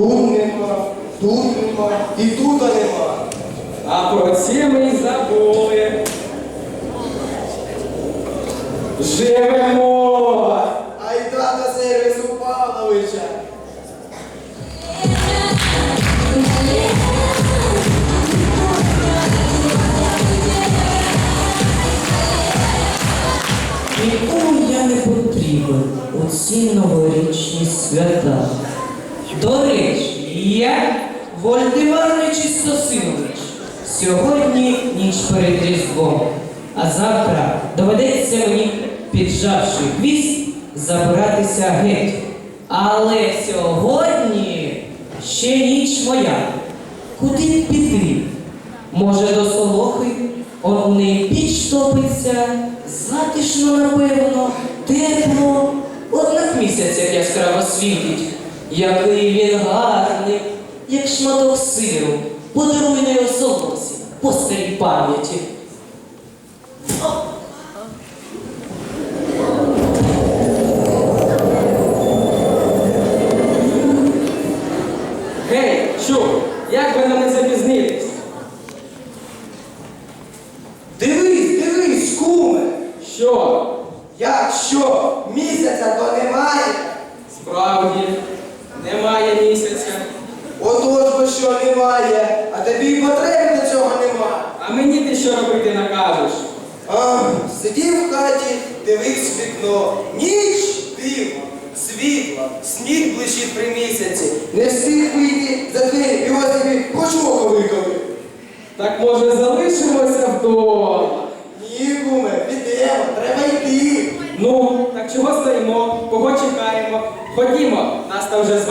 Тут нема, тут нема, і тут нема. А про це ми забули. Живемо! Айда до сервісу Павловича. Нікому я не потрібен у ці новорічні свята. До речі, я Вольдемар Нечистосинович. Сьогодні ніч перед Різдвом, а завтра доведеться мені, піджавши хвіст, забиратися геть. Але сьогодні ще ніч моя. Куди піти? Може, до солохи? Одний піч топиться, затишно, напевно, тепло. Однак місяць як яскраво світить, який він гарний, як шматок сиру, подаруй його солоці, по старій пам'яті. Гей, чув, як би нам не запізнитись? Дивись, дивись, куме. Що? Як що? Місяця то немає. Справді, немає місяця. Отож бо що немає, а тобі й потреби до цього нема. А мені ти що робити накажеш? А, сидів в хаті, дивився. Ніч диво, світло, сніг блищить при місяці. Не встиг вийти за двері, і вас тобі хоч око виколи. Так може залишимося вдома? Ні, куме, підемо, треба йти. Ну, так чого стоїмо? Кого чекаємо? Ходімо, нас там вже з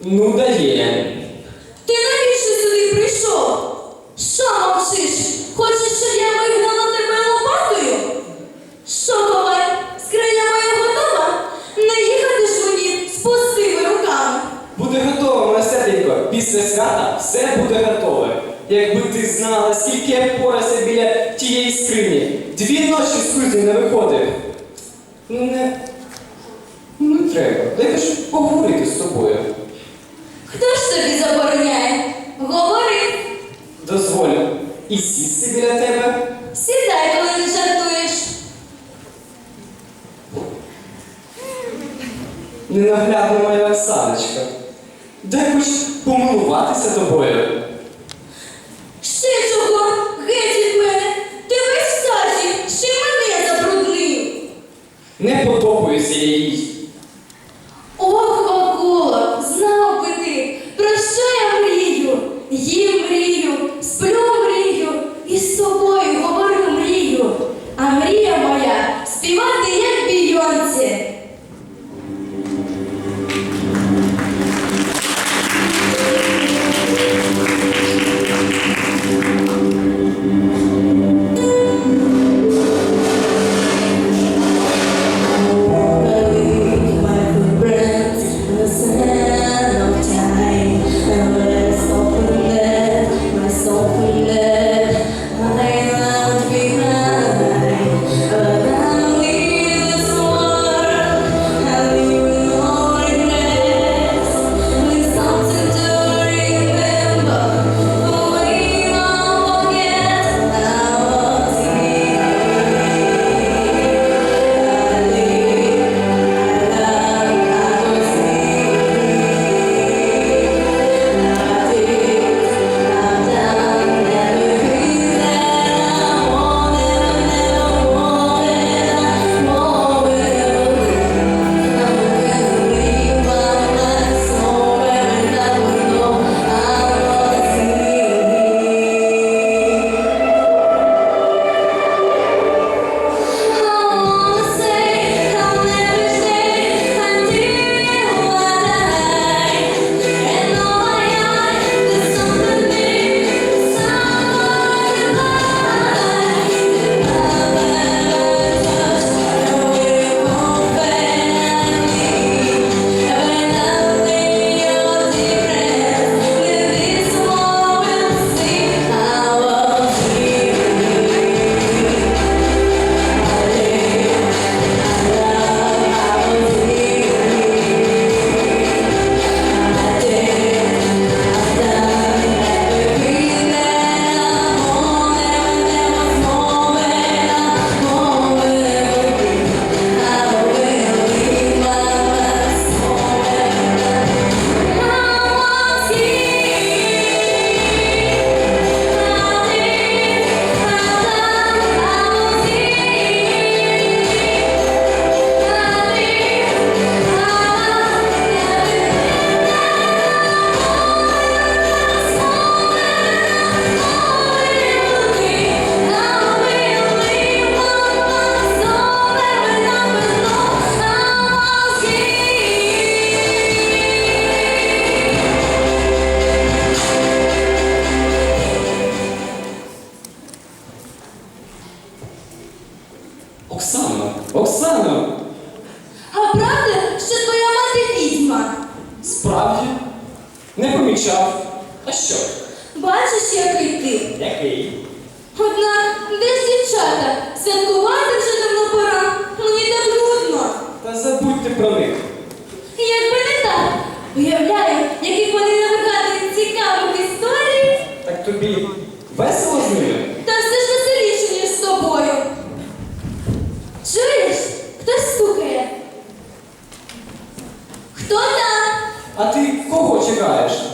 Ну дає. Ти навіщо сюди прийшов? Що мовчиш? Хочеш, щоб я вигнала тебе лопатою? Що, коваль, скриня моя готова? Не їхати ж мені з пустими руками. Буде готово, моя серденько. Після свята все буде готове. Якби ти знала, скільки я порався біля тієї скрині. Дві ночі з кузні не виходив. Ну не. Ну не треба. Дай ж поговорити з тобою. Тобі забороняє? Говори, Дозволю. І сісти біля тебе. сідай, коли не жартуєш. Ненаглядна моя Оксаночка. Дай хоч помилуватися тобою. Ще чого? Геть від мене! Ти весь в сажі, ще мене забруднив. Не подобаюся я їй. Чекаєш?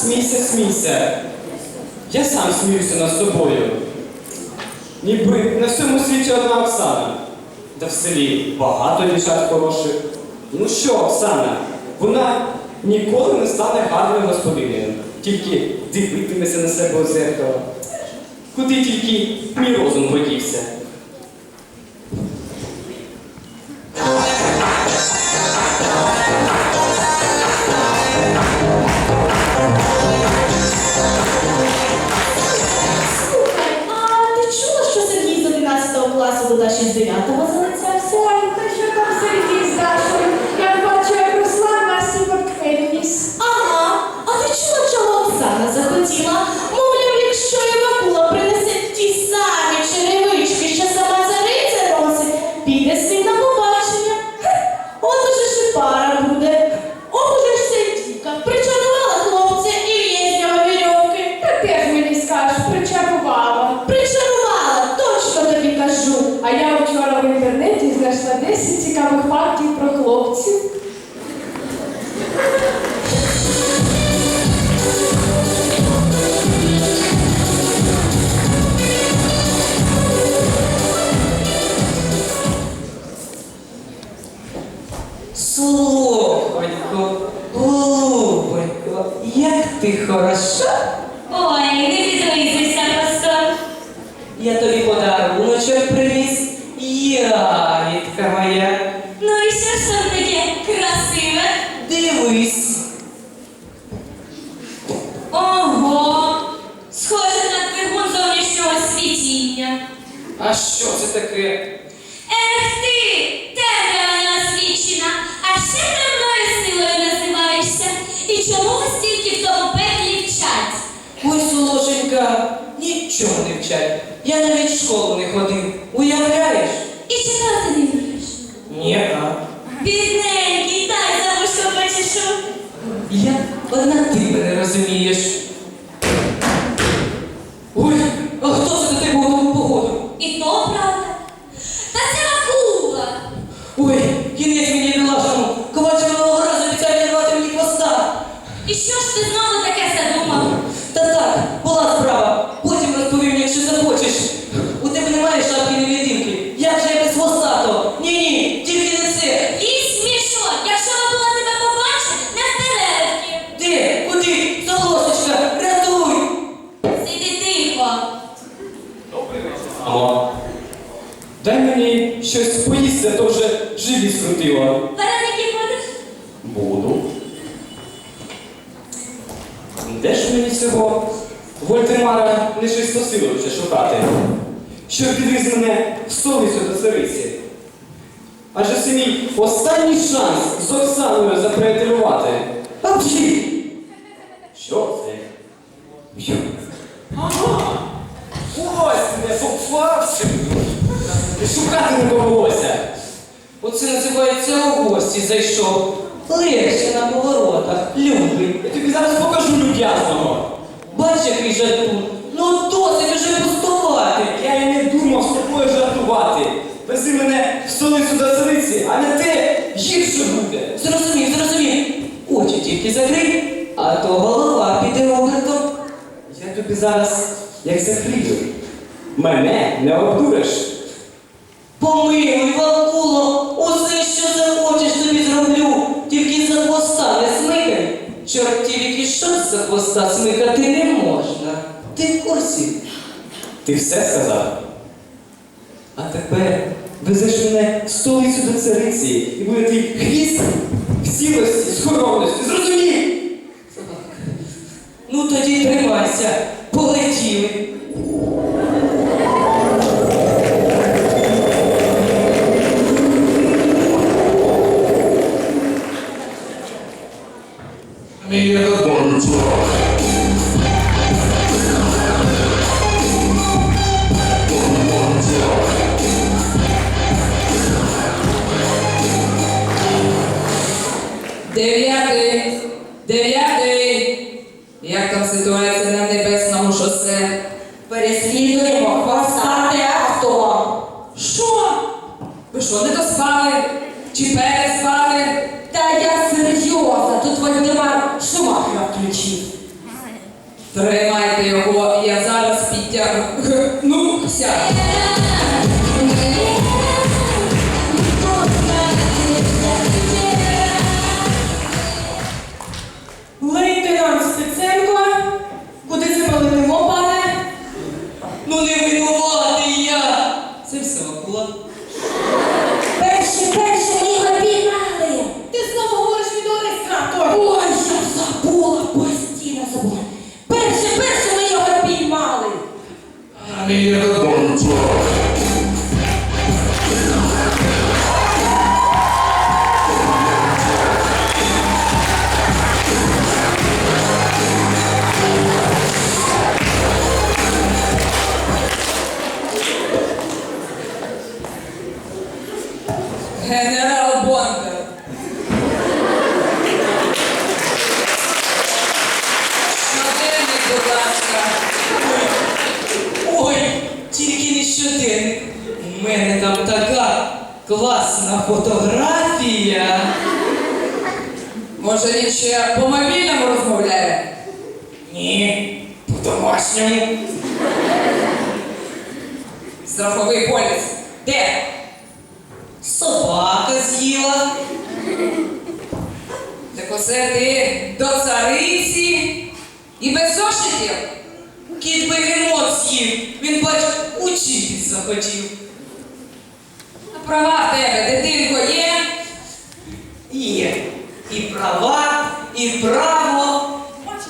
Смійся, смійся. Я сам сміюся над собою. Ніби на всьому світі одна Оксана. Та в селі багато дівчат хороших. Ну що, Оксана, вона ніколи не стане гарною господинею. Тільки дивитиметься на себе у зеркало. Куди тільки мій розум подівся. 69-го А що це таке? Ех ти, темрява неосвічена, а ще темною силою називаєшся. І чому вас тільки в тому пеклі вчать? Ой, Солошенька, нічого не вчать. Я навіть в школу не ходив. Уявляєш? І читати не вмієш. Ні, а. Бідненький, дай за вушко почешу. Я одна ти мене розумієш. Ой, а хто це до тебе у погоду? І то правда. Та це акула. Ой, кінець мені білашому. Ковач минулого разу обіцяв відрвати мені хвоста. І що ж ти знову таке задумав? Та так, була справа. Потім розповім, якщо захочеш. У тебе немає шапки невидимки. Як же я без хвостато? Ні-ні, тільки не це. І смішно, якщо акула тебе побачить, не впередки. Де? Куди? Солосечка, рятуй! Сиди тихо. Алло. Дай мені щось поїсти, а то вже живіт скрутило. Вареники будеш? Буду. Де ж мені цього Вольтемара Нечистосиловича шукати, що підвіз мене в столицю до цариці? Адже це мій останній шанс з Оксаною заприятелювати. Апчі! Що це? Що? Ага! Ось не попався! Шукати не довелося. Оце називається у гості зайшов. Легше на поворотах, Тобі зараз покажу люб'язного. Бач, який жартун. Ну досить уже пустувати. Я і не думав з тобою жартувати. Вези мене в столицю до цариці, а не те гірше буде. Зрозумів, зрозумів. Очі тільки закрий, а то голова піде обертом. Я тобі зараз, як закрию, мене не обдуриш. Помилуй, Вакуло, усе, що захочеш, тобі зроблю. Тільки за смикай. Чортів і щось за хвоста смикати не можна. Ти в курсі? Ти все сказав? А тепер Везеш мене в столицю до цариці і буде твій хвіст цілості, схоробності. Зрозумів? Ну тоді тримайся, полетіли. Лейтенант Стеценко, там така класна фотографія. Може він ще по мобільному розмовляє? Ні, по-домашньому. Страховий поліс. Де? Собака з'їла. Так оце ти до цариці і без зошитів? Кіт бегемот з'їв. Він, бач, учитись захотів. Права в тебе, дитинко, є? Є і права, і право,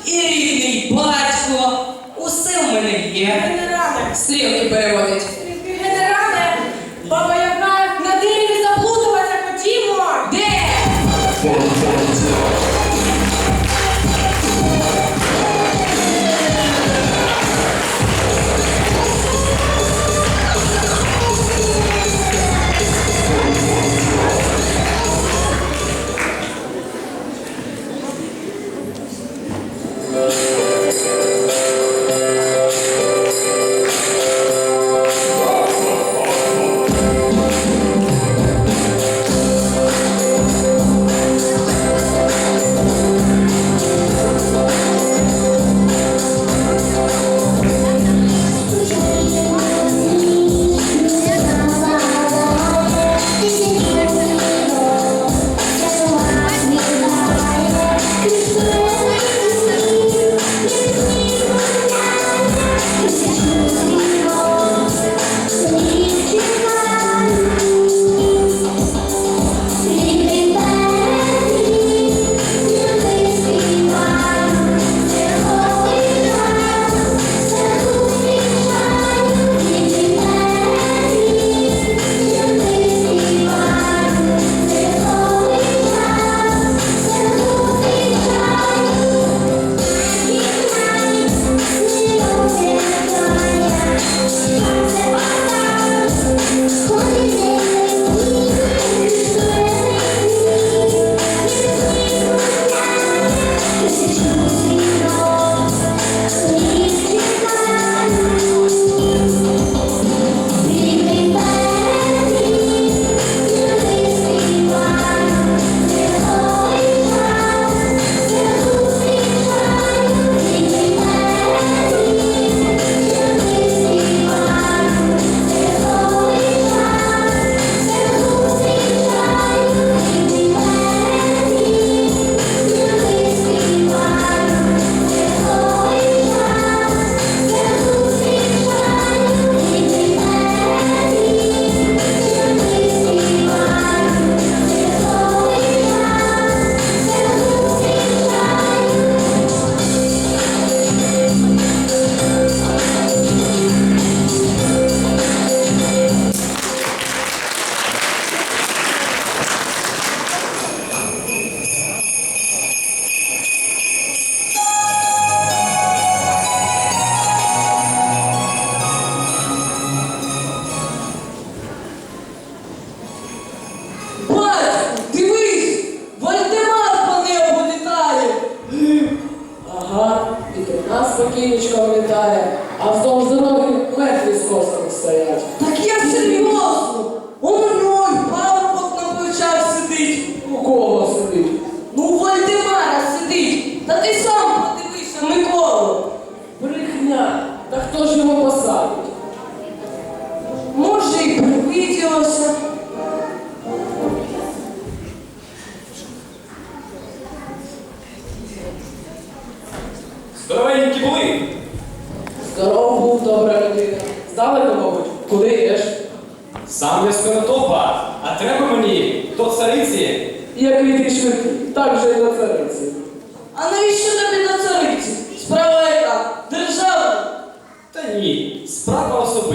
і рідний батько. Усе в мене є. Генерале, Стрілки переводить. генерале, баба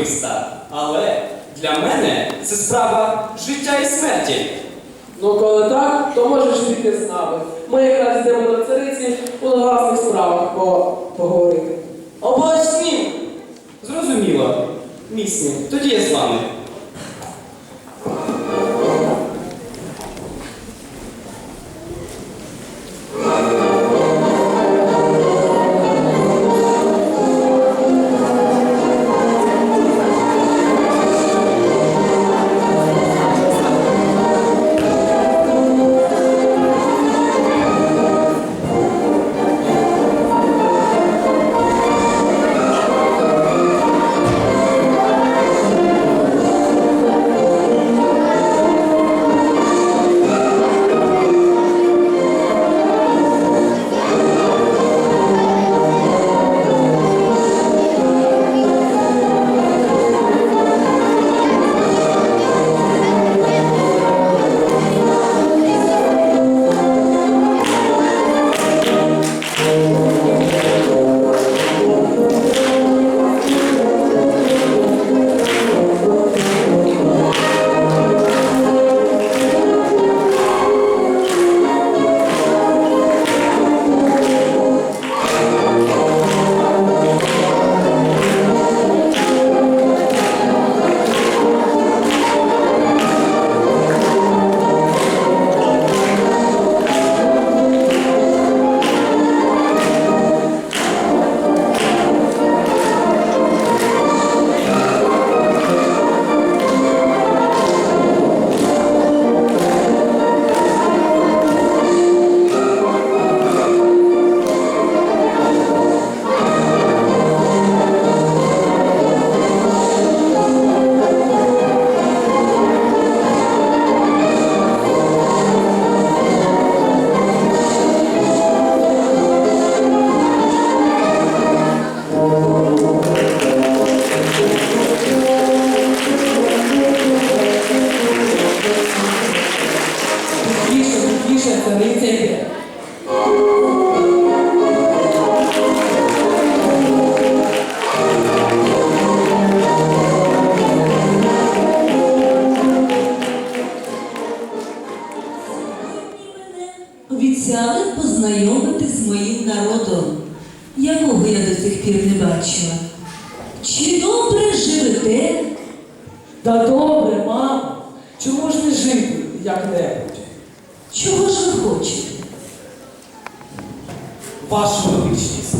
особиста. Але для мене це справа життя і смерті. Ну, коли так, то можеш піти з нами. Ми якраз йдемо на цариці у власних справах по- поговорити. Обоснім. Зрозуміло. Місні, тоді я з вами. Обіцяли познайомити з моїм народом, якого я до сих пір не бачила. Чи добре живете? Та добре, мамо. Чому ж не жити як-небудь? Чого ж ви хочете? Вашу величність,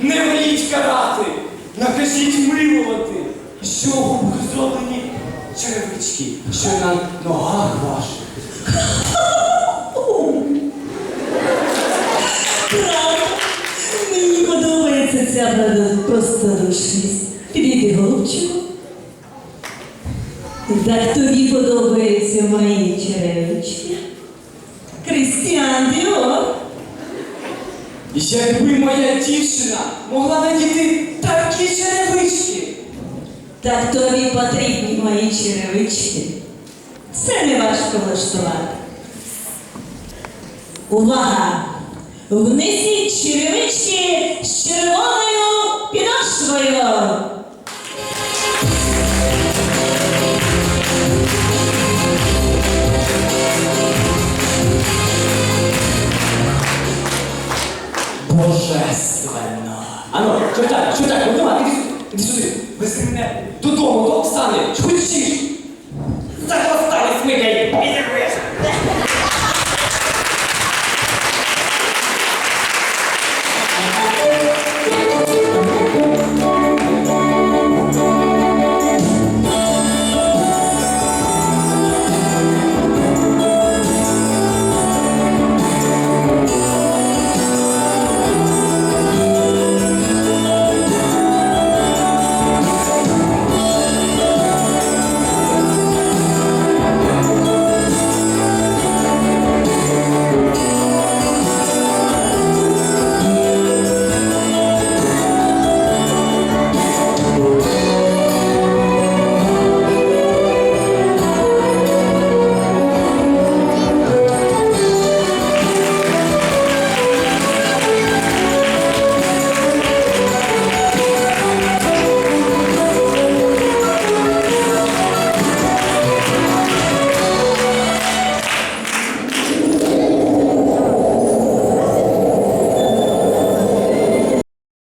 не веліть карати, накажіть милувати, з чого будуть зроблені черевички, що на ногах ваших. Правда? Мені ця правда простодушність. Підійди, голубчику. Так тобі подобаються мої черевички. Крістіан Діор. Якби моя дівчина могла надіти такі черевички. Так тобі потрібні мої черевички. Це не важко влаштувати. Увага! Внесіть черевички з червоною підошвою. Божественно. Ану, чорта, чорта, Вaldemar, іди іди сюди. Вези мене додому, до Оксани. Швидшіш. За хвоста не смикай.